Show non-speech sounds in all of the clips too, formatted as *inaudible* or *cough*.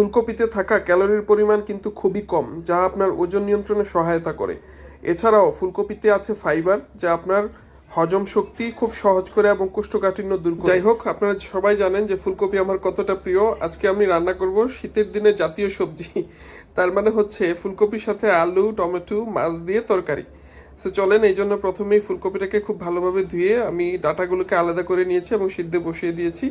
ফুলকপিতে থাকা ক্যালোরির পরিমাণ কিন্তু খুবই কম, যা আপনার ওজন নিয়ন্ত্রণে সহায়তা করে। এছাড়াও ফুলকপিতে আছে ফাইবার, যা আপনার হজম শক্তি খুব সহজ করে এবং কোষ্ঠকাঠিন্য দূর যাই হোক, আপনারা সবাই জানেন যে ফুলকপি আমার কতটা প্রিয়। আজকে আমি রান্না করব শীতের দিনে জাতীয় সবজি। তার মানে হচ্ছে ফুলকপির সাথে আলু, টমেটো, মাছ দিয়ে তরকারি। সো চলেন, এই জন্য প্রথমেই ফুলকপিটাকে খুব ভালোভাবে ধুয়ে আমি ডাটাগুলোকে আলাদা করে নিয়েছি এবং সিদ্ধে বসিয়ে দিয়েছি।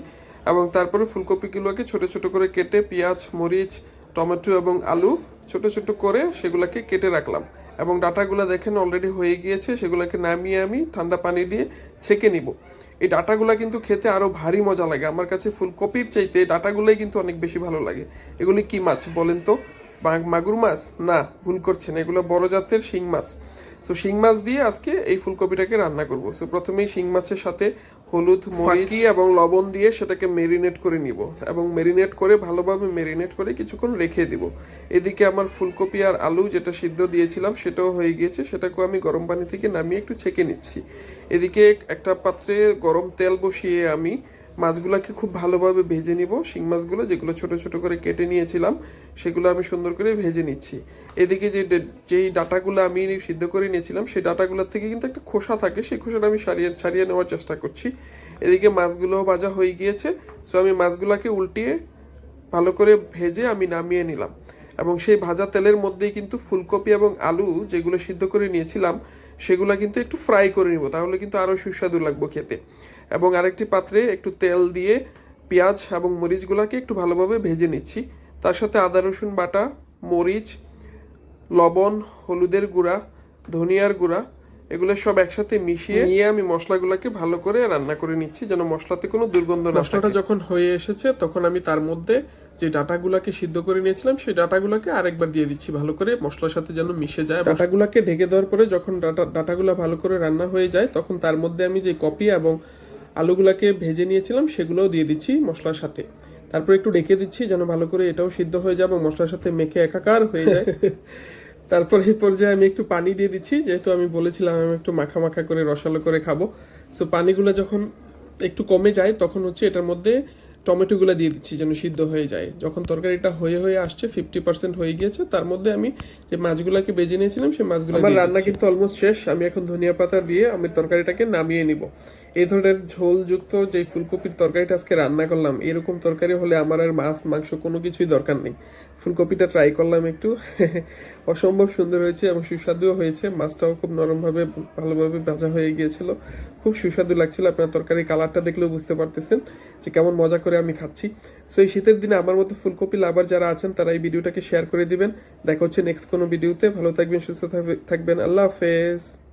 এবং তারপরে ফুলকপিগুলোকে ছোট ছোট করে কেটে পেঁয়াজ, মরিচ, টমেটো এবং আলু ছোট ছোট করে সেগুলোকে কেটে রাখলাম। এবং ডাটাগুলো দেখেন অলরেডি হয়ে গিয়েছে, সেগুলোকে নামিয়ে আমি ঠান্ডা পানি দিয়ে ছেঁকে নিব। এই ডাটাগুলো কিন্তু খেতে আরও ভারী মজা লাগে। আমার কাছে ফুলকপির চাইতে ডাটাগুলোই কিন্তু অনেক বেশি ভালো লাগে। এগুলি কি মাছ বলেন তো? মাগুর মাছ? না, ভুল করছেন। এগুলো বড় জাতের শিং মাছ। তো শিং মাছ দিয়ে আজকে এই ফুলকপিটাকে রান্না করব। সো প্রথমেই শিং মাছের সাথে হলুদ, মরিচ এবং লবণ দিয়ে সেটাকে মেরিনেট করে নিব এবং মেরিনেট করে ভালোভাবে মেরিনেট করে কিছুক্ষণ রেখে দিব। এদিকে আমার ফুলকপি আর আলু যেটা সিদ্ধ দিয়েছিলাম সেটাও হয়ে গিয়েছে, সেটাকেও আমি গরম পানি থেকে নামিয়ে একটু ছেঁকে নিচ্ছি। এদিকে একটা পাত্রে গরম তেল বসিয়ে আমি মাছগুলোকে খুব ভালোভাবে ভেজে নিব। শিং মাছগুলো যেগুলো ছোট ছোট করে কেটে নিয়েছিলাম, সেগুলো আমি সুন্দর করে ভেজে নিচ্ছি। এদিকে যে যেই ডাটাগুলো আমি সিদ্ধ করে নিয়েছিলাম, সেই ডাটাগুলোর থেকে কিন্তু একটা খোসা থাকে, সেই খোসাটা আমি সারিয়ে ছাড়িয়ে নেওয়ার চেষ্টা করছি। এদিকে মাছগুলোও ভাজা হয়ে গিয়েছে সো আমি মাছগুলোকে উল্টিয়ে ভালো করে ভেজে আমি নামিয়ে নিলাম। এবং সেই ভাজা তেলের মধ্যেই কিন্তু ফুলকপি এবং আলু যেগুলো সিদ্ধ করে নিয়েছিলাম সেগুলো কিন্তু একটু ফ্রাই করে নিব তাহলে কিন্তু আরও সুস্বাদু লাগবে খেতে। এবং আরেকটি পাত্রে একটু তেল দিয়ে পেঁয়াজ এবং মরিচগুলোকে একটু ভালোভাবে ভেজে নিচ্ছি। তার সাথে আদা রসুন বাটা মরিচ লবণ হলুদের গুঁড়া ধনিয়ার গুঁড়া এগুলো সব একসাথে মিশিয়ে নিয়ে আমি মশলাগুলোকে ভালো করে রান্না করে নিচ্ছি যেন মশলাতে কোনো দুর্গন্ধ না মশলাটা যখন হয়ে এসেছে তখন আমি তার মধ্যে যে ডাটাগুলোকে সিদ্ধ করে নিয়েছিলাম সেই ডাটাগুলোকে আরেকবার দিয়ে দিচ্ছি ভালো করে মশলার সাথে যেন মিশে যায়। ডাটাগুলোকে ঢেকে দেওয়ার পরে যখন ডাটা ডাটাগুলো ভালো করে রান্না হয়ে যায় তখন তার মধ্যে আমি যে কপি এবং আলুগুলাকে ভেজে নিয়েছিলাম সেগুলোও দিয়ে দিচ্ছি মশলার সাথে। তারপর একটু ঢেকে দিচ্ছি যেন ভালো করে এটাও সিদ্ধ হয়ে যায় এবং মশলার সাথে মেখে একাকার হয়ে যায়। *laughs* তারপর এই পর্যায়ে আমি একটু পানি দিয়ে দিচ্ছি যেহেতু আমি বলেছিলাম আমি একটু মাখা মাখা করে রসালো করে খাব। সো পানিগুলো যখন একটু কমে যায় তখন হচ্ছে এটার মধ্যে টমেটোগুলো দিয়ে দিচ্ছি যেন সিদ্ধ হয়ে যায়। যখন তরকারিটা হয়ে হয়ে আসছে ফিফটি পার্সেন্ট হয়ে গিয়েছে তার মধ্যে আমি যে মাছগুলোকে বেজে নিয়েছিলাম সেই মাছগুলো আমার রান্না কিন্তু অলমোস্ট শেষ। আমি এখন ধনিয়া পাতা দিয়ে আমি তরকারিটাকে নামিয়ে নিব। এই ধরনের ঝোলযুক্ত যে ফুলকপির তরকারিটা আজকে রান্না করলাম, এরকম তরকারি হলে আমার আর মাছ, মাংস কোনো কিছুই দরকার নেই। ফুলকপিটা ট্রাই করলাম একটু। *laughs* অসম্ভব সুন্দর হয়েছে এবং সুস্বাদুও হয়েছে। মাছটাও খুব নরমভাবে, ভালোভাবে ভাজা হয়ে গিয়েছিল। খুব সুস্বাদু লাগছিল। আপনার তরকারি কালারটা দেখলেও বুঝতে পারতেছেন যে কেমন মজা করে আমি খাচ্ছি। সো এই শীতের দিনে আমার মতো ফুলকপি লাভার যারা আছেন, তারা এই ভিডিওটাকে শেয়ার করে দিবেন। দেখা হচ্ছে নেক্সট কোনো ভিডিওতে ভালো থাকবেন, সুস্থ থাকবে- থাকবেন। আল্লাহ হাফেজ।